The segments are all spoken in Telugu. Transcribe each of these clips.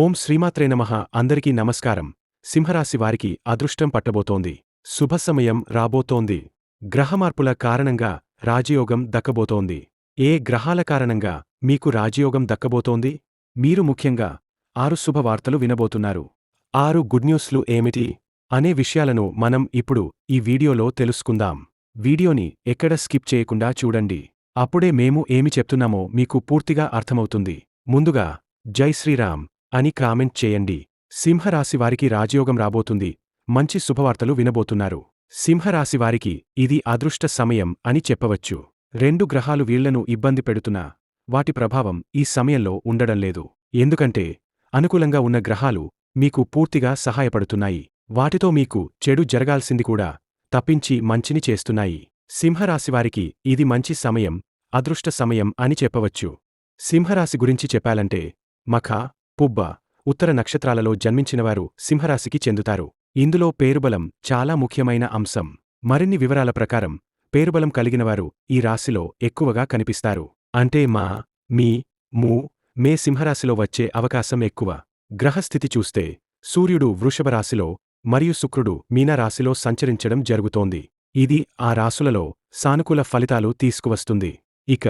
ఓం శ్రీమాత్రేనమః అందరికీ నమస్కారం. సింహరాశి వారికి అదృష్టం పట్టబోతోంది. శుభ సమయం రాబోతోంది. గ్రహమార్పుల కారణంగా రాజయోగం దక్కబోతోంది. ఏ గ్రహాల కారణంగా మీకు రాజయోగం దక్కబోతోంది? మీరు ముఖ్యంగా ఆరు శుభవార్తలు వినబోతున్నారు. ఆరు గుడ్ న్యూస్లు ఏమిటి? అనే విషయాలను మనం ఇప్పుడు ఈ వీడియోలో తెలుసుకుందాం. వీడియోని ఎక్కడ స్కిప్ చేయకుండా చూడండి. అప్పుడే మేము ఏమి చెప్తున్నామో మీకు పూర్తిగా అర్థమవుతుంది. ముందుగా జై శ్రీరామ్. అని కామెంట్ చేయండి. సింహరాశివారికి రాజయోగం రాబోతుంది. మంచి శుభవార్తలు వినబోతున్నారు. సింహరాశివారికి ఇది అదృష్ట సమయం అని చెప్పవచ్చు. రెండు గ్రహాలు వీళ్ళను ఇబ్బంది పెడుతున్నా వాటి ప్రభావం ఈ సమయంలో ఉండడం లేదు. ఎందుకంటే అనుకూలంగా ఉన్న గ్రహాలు మీకు పూర్తిగా సహాయపడుతున్నాయి. వాటితో మీకు చెడు జరగాల్సింది కూడా తప్పించి మంచిని చేస్తున్నాయి. సింహరాశివారికి ఇది మంచి సమయం అదృష్ట సమయం అని చెప్పవచ్చు. సింహరాశి గురించి చెప్పాలంటే మఖ పుబ్బ ఉత్తర నక్షత్రాలలో జన్మించినవారు సింహరాశికి చెందుతారు. ఇందులో పేరుబలం చాలా ముఖ్యమైన అంశం. మరిన్ని వివరాల ప్రకారం పేరుబలం కలిగినవారు ఈ రాశిలో ఎక్కువగా కనిపిస్తారు. అంటే మా మీ మూ మే సింహరాశిలో వచ్చే అవకాశం ఎక్కువ. గ్రహస్థితి చూస్తే సూర్యుడు వృషభ రాశిలో మరియు శుక్రుడు మీనరాశిలో సంచరించడం జరుగుతోంది. ఇది ఆ రాశులలో సానుకూల ఫలితాలు తీసుకువస్తుంది. ఇక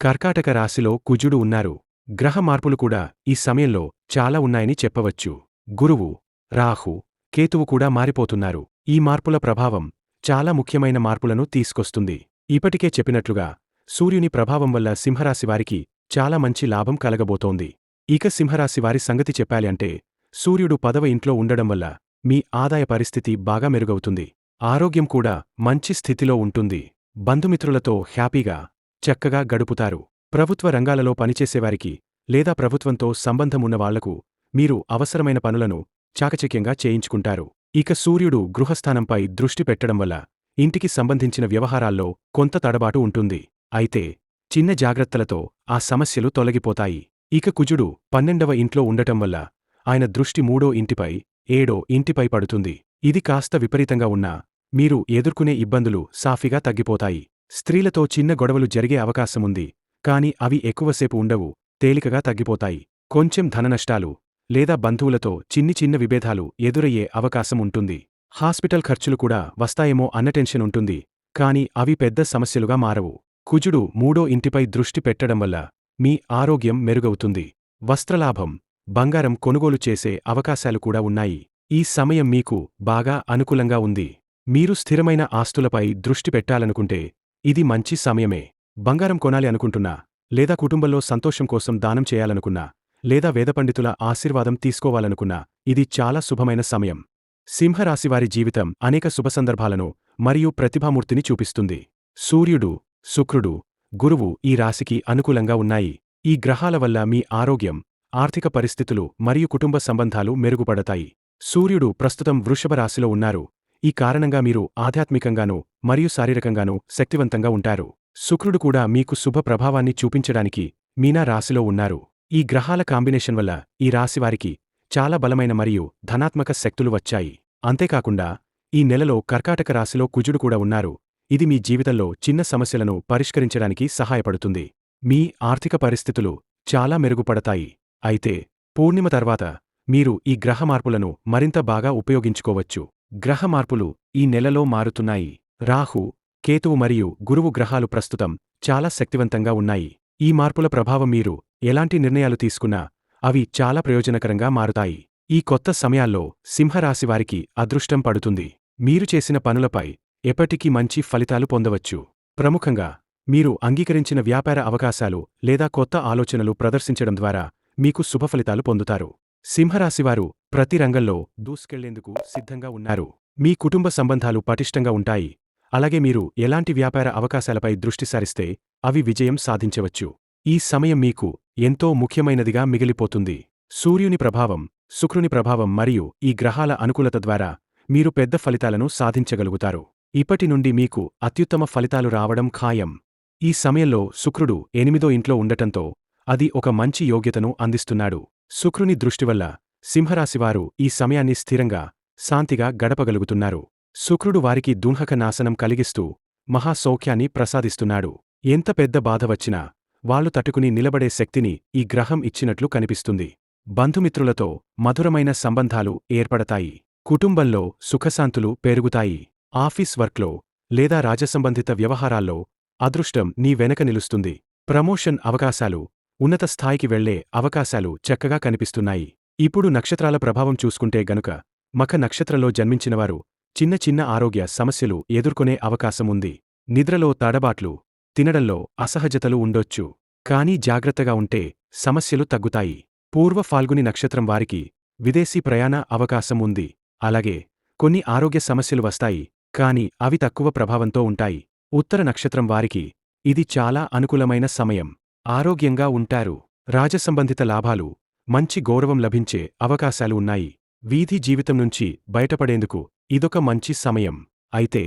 కర్కాటక రాశిలో కుజుడు ఉన్నారు. గ్రహ మార్పులు కూడా ఈ సమయంలో చాలా ఉన్నాయని చెప్పవచ్చు. గురువు రాహు కేతువు కూడా మారిపోతున్నారు. ఈ మార్పుల ప్రభావం చాలా ముఖ్యమైన మార్పులను తీసుకొస్తుంది. ఇప్పటికే చెప్పినట్లుగా సూర్యుని ప్రభావం వల్ల సింహరాశివారికి చాలా మంచి లాభం కలగబోతోంది. ఇక సింహరాశివారి సంగతి చెప్పాలి అంటే సూర్యుడు పదవ ఇంట్లో ఉండడం వల్ల మీ ఆదాయ పరిస్థితి బాగా మెరుగవుతుంది. ఆరోగ్యం కూడా మంచి స్థితిలో ఉంటుంది. బంధుమిత్రులతో హ్యాపీగా చక్కగా గడుపుతారు. ప్రభుత్వ రంగాలలో పనిచేసేవారికి లేదా ప్రభుత్వంతో సంబంధమున్న వాళ్ళకు మీరు అవసరమైన పనులను చాకచక్యంగా చేయించుకుంటారు. ఇక సూర్యుడు గృహస్థానంపై దృష్టి పెట్టడం వల్ల ఇంటికి సంబంధించిన వ్యవహారాల్లో కొంత తడబాటు ఉంటుంది. అయితే చిన్న జాగ్రత్తలతో ఆ సమస్యలు తొలగిపోతాయి. ఇక కుజుడు పన్నెండవ ఇంట్లో ఉండటం వల్ల ఆయన దృష్టి మూడో ఇంటిపై ఏడో ఇంటిపై పడుతుంది. ఇది కాస్త విపరీతంగా ఉన్నా మీరు ఎదుర్కొనే ఇబ్బందులు సాఫీగా తగ్గిపోతాయి. స్త్రీలతో చిన్న గొడవలు జరిగే అవకాశముంది. కాని అవి ఎక్కువసేపు ఉండవు తేలికగా తగ్గిపోతాయి. కొంచెం ధననష్టాలు లేదా బంధువులతో చిన్ని చిన్న విభేదాలు ఎదురయ్యే అవకాశం ఉంటుంది. హాస్పిటల్ ఖర్చులు కూడా వస్తాయేమో అన్న టెన్షన్ ఉంటుంది కాని అవి పెద్ద సమస్యలుగా మారవు. కుజుడు మూడో ఇంటిపై దృష్టి పెట్టడం వల్ల మీ ఆరోగ్యం మెరుగవుతుంది. వస్త్రలాభం బంగారం కొనుగోలు చేసే అవకాశాలు కూడా ఉన్నాయి. ఈ సమయం మీకు బాగా అనుకూలంగా ఉంది. మీరు స్థిరమైన ఆస్తులపై దృష్టి పెట్టాలనుకుంటే ఇది మంచి సమయమే. బంగారం కొనాలి అనుకుంటున్నా లేదా కుటుంబంలో సంతోషం కోసం దానం చేయాలనుకున్నా లేదా వేదపండితుల ఆశీర్వాదం తీసుకోవాలనుకున్నా ఇది చాలా శుభమైన సమయం. సింహరాశివారి జీవితం అనేక శుభ సందర్భాలను మరియు ప్రతిభామూర్తిని చూపిస్తుంది. సూర్యుడు శుక్రుడు గురువు ఈ రాశికి అనుకూలంగా ఉన్నాయి. ఈ గ్రహాల వల్ల మీ ఆరోగ్యం ఆర్థిక పరిస్థితులు మరియు కుటుంబ సంబంధాలు మెరుగుపడతాయి. సూర్యుడు ప్రస్తుతం వృషభ రాశిలో ఉన్నారు. ఈ కారణంగా మీరు ఆధ్యాత్మికంగానూ మరియు శారీరకంగానూ శక్తివంతంగా ఉంటారు. శుక్రుడు కూడా మీకు శుభ ప్రభావాన్ని చూపించడానికి మీనా రాశిలో ఉన్నారు. ఈ గ్రహాల కాంబినేషన్ వల్ల ఈ రాశివారికి చాలా బలమైన మరియు ధనాత్మక శక్తులు వచ్చాయి. అంతేకాకుండా ఈ నెలలో కర్కాటక రాశిలో కుజుడు కూడా ఉన్నారు. ఇది మీ జీవితంలో చిన్న సమస్యలను పరిష్కరించడానికి సహాయపడుతుంది. మీ ఆర్థిక పరిస్థితులు చాలా మెరుగుపడతాయి. అయితే పూర్ణిమ తర్వాత మీరు ఈ గ్రహ మార్పులను మరింత బాగా ఉపయోగించుకోవచ్చు. గ్రహ మార్పులు ఈ నెలలో మారుతున్నాయి. రాహు కేతువు మరియు గురువు గ్రహాలు ప్రస్తుతం చాలా శక్తివంతంగా ఉన్నాయి. ఈ మార్పుల ప్రభావం మీరు ఎలాంటి నిర్ణయాలు తీసుకున్నా అవి చాలా ప్రయోజనకరంగా మారుతాయి. ఈ కొత్త సమయాల్లో సింహరాశివారికి అదృష్టం పడుతుంది. మీరు చేసిన పనులపై ఎప్పటికీ మంచి ఫలితాలు పొందవచ్చు. ప్రముఖంగా మీరు అంగీకరించిన వ్యాపార అవకాశాలు లేదా కొత్త ఆలోచనలు ప్రదర్శించడం ద్వారా మీకు శుభఫలితాలు పొందుతారు. సింహరాశివారు ప్రతి రంగంలో దూసుకెళ్ళేందుకు సిద్ధంగా ఉన్నారు. మీ కుటుంబ సంబంధాలు పటిష్టంగా ఉంటాయి. అలాగే మీరు ఎలాంటి వ్యాపార అవకాశాలపై దృష్టి సారిస్తే అవి విజయం సాధించవచ్చు. ఈ సమయం మీకు ఎంతో ముఖ్యమైనదిగా మిగిలిపోతుంది. సూర్యుని ప్రభావం శుక్రుని ప్రభావం మరియు ఈ గ్రహాల అనుకూలత ద్వారా మీరు పెద్ద ఫలితాలను సాధించగలుగుతారు. ఇప్పటి నుండి మీకు అత్యుత్తమ ఫలితాలు రావడం ఖాయం. ఈ సమయంలో శుక్రుడు ఎనిమిదో ఇంట్లో ఉండటంతో అది ఒక మంచి యోగ్యతను అందిస్తున్నాడు. శుక్రుని దృష్టివల్ల సింహరాశివారు ఈ సమయాన్ని స్థిరంగా శాంతిగా గడపగలుగుతున్నారు. శుక్రుడు వారికి దుంహక నాశనం కలిగిస్తూ మహాసౌఖ్యాన్ని ప్రసాదిస్తున్నాడు. ఎంత పెద్ద బాధ వచ్చినా వాళ్ళు తట్టుకుని నిలబడే శక్తిని ఈ గ్రహం ఇచ్చినట్లు కనిపిస్తుంది. బంధుమిత్రులతో మధురమైన సంబంధాలు ఏర్పడతాయి. కుటుంబంలో సుఖశాంతులు పెరుగుతాయి. ఆఫీస్ వర్క్లో లేదా రాజసంబంధిత వ్యవహారాల్లో అదృష్టం నీ వెనక నిలుస్తుంది. ప్రమోషన్ అవకాశాలు ఉన్నత స్థాయికి వెళ్ళే అవకాశాలు చక్కగా కనిపిస్తున్నాయి. ఇప్పుడు నక్షత్రాల ప్రభావం చూసుకుంటే గనుక మఖ నక్షత్రంలో జన్మించినవారు చిన్న చిన్న ఆరోగ్య సమస్యలు ఎదుర్కొనే అవకాశం ఉంది నిద్రలో తడబాట్లు తినడంలో అసహజతలు ఉండొచ్చు. కానీ జాగ్రత్తగా ఉంటే సమస్యలు తగ్గుతాయి. పూర్వ ఫాల్గుని నక్షత్రం వారికి విదేశీ ప్రయాణ అవకాశం ఉంది అలాగే కొన్ని ఆరోగ్య సమస్యలు వస్తాయి కాని అవి తక్కువ ప్రభావంతో ఉంటాయి. ఉత్తర నక్షత్రం వారికి ఇది చాలా అనుకూలమైన సమయం. ఆరోగ్యంగా ఉంటారు. రాజసంబంధిత లాభాలు మంచి గౌరవం లభించే అవకాశాలు ఉన్నాయి. వీధి జీవితం నుంచి బయటపడేందుకు ఇదొక మంచి సమయం. అయితే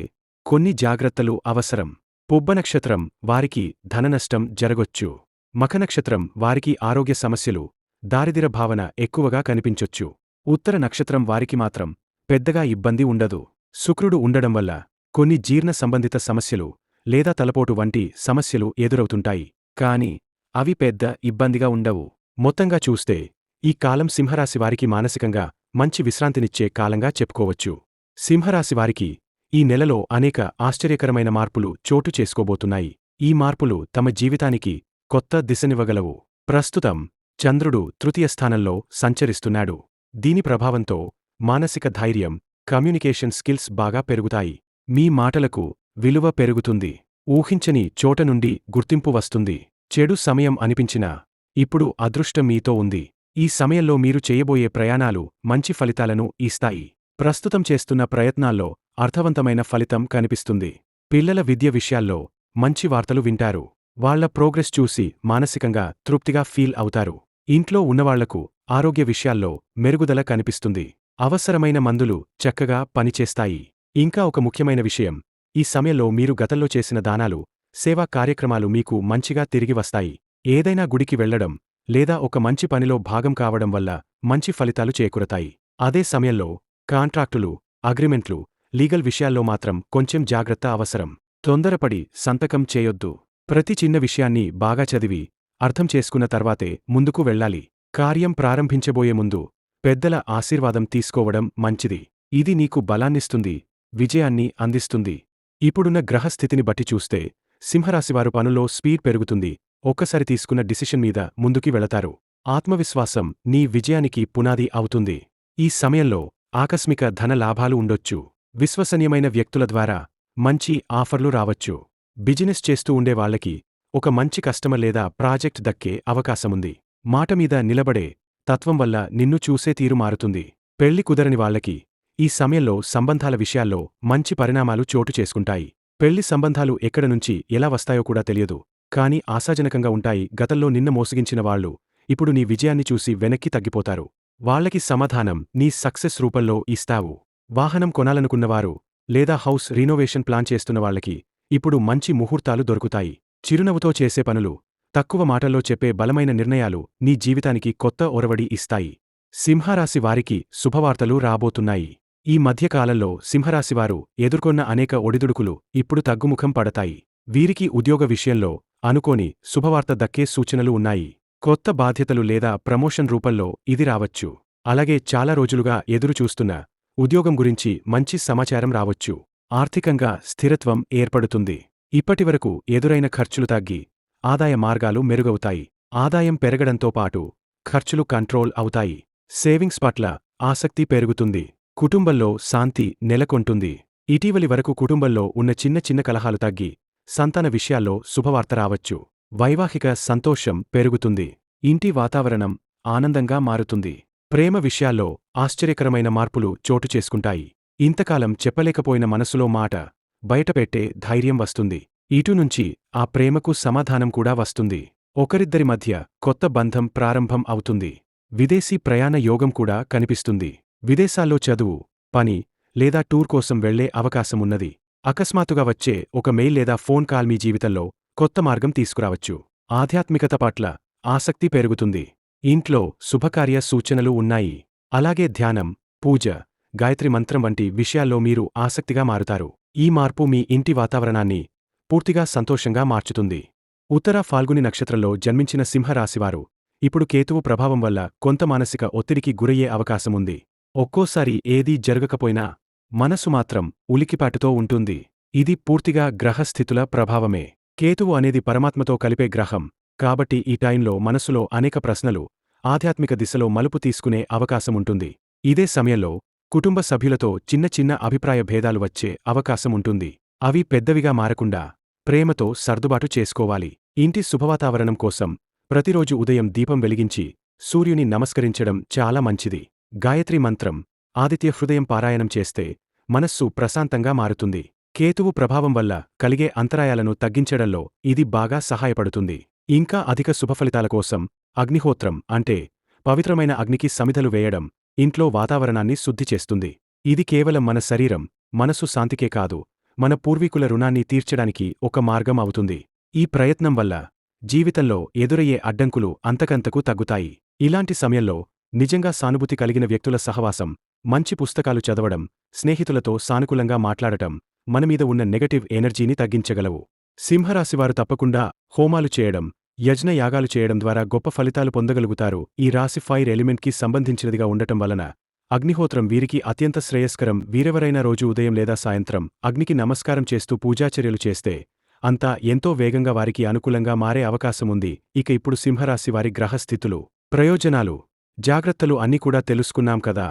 కొన్ని జాగ్రత్తలు అవసరం. పుబ్బనక్షత్రం వారికి ధననష్టం జరగొచ్చు. మఖనక్షత్రం వారికి ఆరోగ్య సమస్యలు దారిదిర భావన ఎక్కువగా కనిపించొచ్చు. ఉత్తర నక్షత్రం వారికి మాత్రం పెద్దగా ఇబ్బంది ఉండదు. శుక్రుడు ఉండడం వల్ల కొన్ని జీర్ణ సంబంధిత సమస్యలు లేదా తలపోటు వంటి సమస్యలు ఎదురవుతుంటాయి. కాని అవి పెద్ద ఇబ్బందిగా ఉండవు. మొత్తంగా చూస్తే ఈ కాలం సింహరాశివారికి మానసికంగా మంచి విశ్రాంతినిచ్చే కాలంగా చెప్పుకోవచ్చు. సింహరాశి వారికి ఈ నెలలో అనేక ఆశ్చర్యకరమైన మార్పులు చోటు చేసుకోబోతున్నాయి. ఈ మార్పులు తమ జీవితానికి కొత్త దిశనివ్వగలవు. ప్రస్తుతం చంద్రుడు తృతీయ స్థానంలో సంచరిస్తున్నాడు. దీని ప్రభావంతో మానసిక ధైర్యం కమ్యూనికేషన్ స్కిల్స్ బాగా పెరుగుతాయి. మీ మాటలకు విలువ పెరుగుతుంది. ఊహించని చోట నుండి గుర్తింపు వస్తుంది. చెడు సమయం అనిపించినా ఇప్పుడు అదృష్టం మీతో ఉంది. ఈ సమయంలో మీరు చేయబోయే ప్రయాణాలు మంచి ఫలితాలను ఇస్తాయి. ప్రస్తుతం చేస్తున్న ప్రయత్నాల్లో అర్థవంతమైన ఫలితం కనిపిస్తుంది. పిల్లల విద్య విషయాల్లో మంచి వార్తలు వింటారు. వాళ్ళ ప్రోగ్రెస్ చూసి మానసికంగా తృప్తిగా ఫీల్ అవుతారు. ఇంట్లో ఉన్నవాళ్ళకు ఆరోగ్య విషయాల్లో మెరుగుదల కనిపిస్తుంది. అవసరమైన మందులు చక్కగా పనిచేస్తాయి. ఇంకా ఒక ముఖ్యమైన విషయం. ఈ సమయంలో మీరు గతంలో చేసిన దానాలు సేవా కార్యక్రమాలు మీకు మంచిగా తిరిగి వస్తాయి. ఏదైనా గుడికి వెళ్ళడం లేదా ఒక మంచి పనిలో భాగం కావడం వల్ల మంచి ఫలితాలు చేకూరతాయి. అదే సమయంలో కాంట్రాక్టులు అగ్రిమెంట్లు లీగల్ విషయాల్లో మాత్రం కొంచెం జాగ్రత్త అవసరం. తొందరపడి సంతకం చేయొద్దు. ప్రతి చిన్న విషయాన్ని బాగా చదివి అర్థం చేసుకున్న తర్వాతే ముందుకు వెళ్ళాలి. కార్యం ప్రారంభించబోయే ముందు పెద్దల ఆశీర్వాదం తీసుకోవడం మంచిది. ఇది నీకు బలాన్నిస్తుంది విజయాన్ని అందిస్తుంది. ఇప్పుడున్న గ్రహస్థితిని బట్టి చూస్తే సింహరాశివారు పనుల్లో స్పీడ్ పెరుగుతుంది. ఒక్కసారి తీసుకున్న డిసిషన్ మీద ముందుకి వెళతారు. ఆత్మవిశ్వాసం నీ విజయానికి పునాది అవుతుంది. ఈ సమయంలో ఆకస్మిక ధన లాభాలు ఉండొచ్చు. విశ్వసనీయమైన వ్యక్తుల ద్వారా మంచి ఆఫర్లు రావచ్చు. బిజినెస్ చేస్తూ ఉండేవాళ్ళకి ఒక మంచి కస్టమర్ లేదా ప్రాజెక్ట్ దక్కే అవకాశముంది. మాట మీద నిలబడే తత్వం వల్ల నిన్ను చూసే తీరు మారుతుంది. పెళ్ళి కుదరని వాళ్ళకి ఈ సమయంలో సంబంధాల విషయాల్లో మంచి పరిణామాలు చోటు చేసుకుంటాయి. పెళ్ళి సంబంధాలు ఎక్కడ నుంచి ఎలా వస్తాయో కూడా తెలియదు. కాని ఆశాజనకంగా ఉంటాయి. గతంలో నిన్న మోసగించిన వాళ్ళు ఇప్పుడు నీ విజయాన్ని చూసి వెనక్కి తగ్గిపోతారు. వాళ్ళకి సమాధానం నీ సక్సెస్ రూపంలో ఇస్తావు. వాహనం కొనాలనుకున్నవారు లేదా హౌస్ రీనోవేషన్ ప్లాన్ చేస్తున్న వాళ్ళకి ఇప్పుడు మంచి ముహూర్తాలు దొరుకుతాయి. చిరునవ్వుతో చేసే పనులు తక్కువ మాటల్లో చెప్పే బలమైన నిర్ణయాలు నీ జీవితానికి కొత్త ఒరవడి ఇస్తాయి. సింహరాశి వారికి శుభవార్తలు రాబోతున్నాయి. ఈ మధ్యకాలంలో సింహరాశివారు ఎదుర్కొన్న అనేక ఒడిదుడుకులు ఇప్పుడు తగ్గుముఖం పడతాయి. వీరికి ఉద్యోగ విషయంలో అనుకోని శుభవార్త దక్కే సూచనలు ఉన్నాయి. కొత్త బాధ్యతలు లేదా ప్రమోషన్ రూపంలో ఇది రావచ్చు. అలాగే చాలా రోజులుగా ఎదురుచూస్తున్న ఉద్యోగం గురించి మంచి సమాచారం రావచ్చు. ఆర్థికంగా స్థిరత్వం ఏర్పడుతుంది. ఇప్పటివరకు ఎదురైన ఖర్చులు తగ్గి ఆదాయ మార్గాలు మెరుగవుతాయి. ఆదాయం పెరగడంతో పాటు ఖర్చులు కంట్రోల్ అవుతాయి. సేవింగ్స్ పట్ల ఆసక్తి పెరుగుతుంది. కుటుంబంలో శాంతి నెలకొంటుంది. ఇటీవలి వరకు కుటుంబంలో ఉన్న చిన్న చిన్న కలహాలు తగ్గి సంతాన విషయాల్లో శుభవార్త రావచ్చు. వైవాహిక సంతోషం పెరుగుతుంది. ఇంటి వాతావరణం ఆనందంగా మారుతుంది. ప్రేమ విషయాల్లో ఆశ్చర్యకరమైన మార్పులు చోటు చేసుకుంటాయి. ఇంతకాలం చెప్పలేకపోయిన మనసులో మాట బయటపెట్టే ధైర్యం వస్తుంది. ఇటునుంచి ఆ ప్రేమకు సమాధానం కూడా వస్తుంది. ఒకరిద్దరి మధ్య కొత్త బంధం ప్రారంభం అవుతుంది. విదేశీ ప్రయాణ యోగం కూడా కనిపిస్తుంది. విదేశాల్లో చదువు పని లేదా టూర్ కోసం వెళ్ళే అవకాశమున్నది. అకస్మాత్తుగా వచ్చే ఒక మెయిల్ లేదా ఫోన్ కాల్ మీ జీవితంలో కొత్త మార్గం తీసుకురావచ్చు. ఆధ్యాత్మికత పట్ల ఆసక్తి పెరుగుతుంది. ఇంట్లో శుభకార్య సూచనలు ఉన్నాయి. అలాగే ధ్యానం పూజ గాయత్రి మంత్రం వంటి విషయాల్లో మీరు ఆసక్తిగా మారుతారు. ఈ మార్పు మీ ఇంటి వాతావరణాన్ని పూర్తిగా సంతోషంగా మార్చుతుంది. ఉత్తర ఫాల్గుని నక్షత్రంలో జన్మించిన సింహరాశివారు ఇప్పుడు కేతువు ప్రభావం వల్ల కొంత మానసిక ఒత్తిడికి గురయ్యే అవకాశముంది. ఒక్కోసారి ఏదీ జరగకపోయినా మనసు మాత్రం ఉలికిపాటుతో ఉంటుంది. ఇది పూర్తిగా గ్రహస్థితుల ప్రభావమే. కేతువు అనేది పరమాత్మతో కలిపే గ్రహం. కాబట్టి ఈ టైంలో మనసులో అనేక ప్రశ్నలు ఆధ్యాత్మిక దిశలో మలుపు తీసుకునే అవకాశముంటుంది ఇదే సమయంలో కుటుంబ సభ్యులతో చిన్న చిన్న అభిప్రాయ భేదాలు వచ్చే అవకాశముంటుంది అవి పెద్దవిగా మారకుండా ప్రేమతో సర్దుబాటు చేసుకోవాలి. ఇంటి శుభవాతావరణం కోసం ప్రతిరోజు ఉదయం దీపం వెలిగించి సూర్యుని నమస్కరించడం చాలా మంచిది. గాయత్రి మంత్రం ఆదిత్య హృదయం పారాయణం చేస్తే మనస్సు ప్రశాంతంగా మారుతుంది. కేతువు ప్రభావం వల్ల కలిగే అంతరాయాలను తగ్గించడంలో ఇది బాగా సహాయపడుతుంది. ఇంకా అధిక శుభఫలితాల కోసం అగ్నిహోత్రం అంటే పవిత్రమైన అగ్నికి సమిధలు వేయడం ఇంట్లో వాతావరణాన్ని శుద్ధి చేస్తుంది. ఇది కేవలం మన శరీరం మనసు శాంతికే కాదు మన పూర్వీకుల రుణాన్ని తీర్చడానికి ఒక మార్గం అవుతుంది. ఈ ప్రయత్నం వల్ల జీవితంలో ఎదురయ్యే అడ్డంకులు అంతకంతకు తగ్గుతాయి. ఇలాంటి సమయంలో నిజంగా సానుభూతి కలిగిన వ్యక్తుల సహవాసం మంచి పుస్తకాలు చదవడం స్నేహితులతో సానుకూలంగా మాట్లాడటం మనమీద ఉన్న నెగటివ్ ఎనర్జీని తగ్గించగలవు. సింహరాశివారు తప్పకుండా హోమాలు చేయడం యజ్ఞ యాగాలు చేయడం ద్వారా గొప్ప ఫలితాలు పొందగలుగుతారు. ఈ రాశి ఫైర్ ఎలిమెంట్కి సంబంధించినదిగా ఉండటం వలన అగ్నిహోత్రం వీరికి అత్యంత శ్రేయస్కరం. వీరెవరైనా రోజు ఉదయం లేదా సాయంత్రం అగ్నికి నమస్కారం చేస్తూ పూజాచర్యలు చేస్తే అంతా ఎంతో వేగంగా వారికి అనుకూలంగా మారే అవకాశముంది ఇక ఇప్పుడు సింహరాశి వారి గ్రహస్థితులు ప్రయోజనాలు జాగ్రత్తలు అన్నీ కూడా తెలుసుకున్నాం కదా.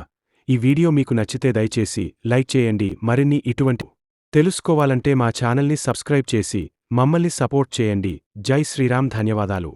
ఈ వీడియో మీకు నచ్చితే దయచేసి లైక్ చేయండి మరిన్ని ఇటువంటి తెలుసుకోవాలంటే మా ఛానల్ని సబ్స్క్రైబ్ చేసి మమ్మల్ని సపోర్ట్ చేయండి. జై శ్రీరామ్ ధన్యవాదాలు.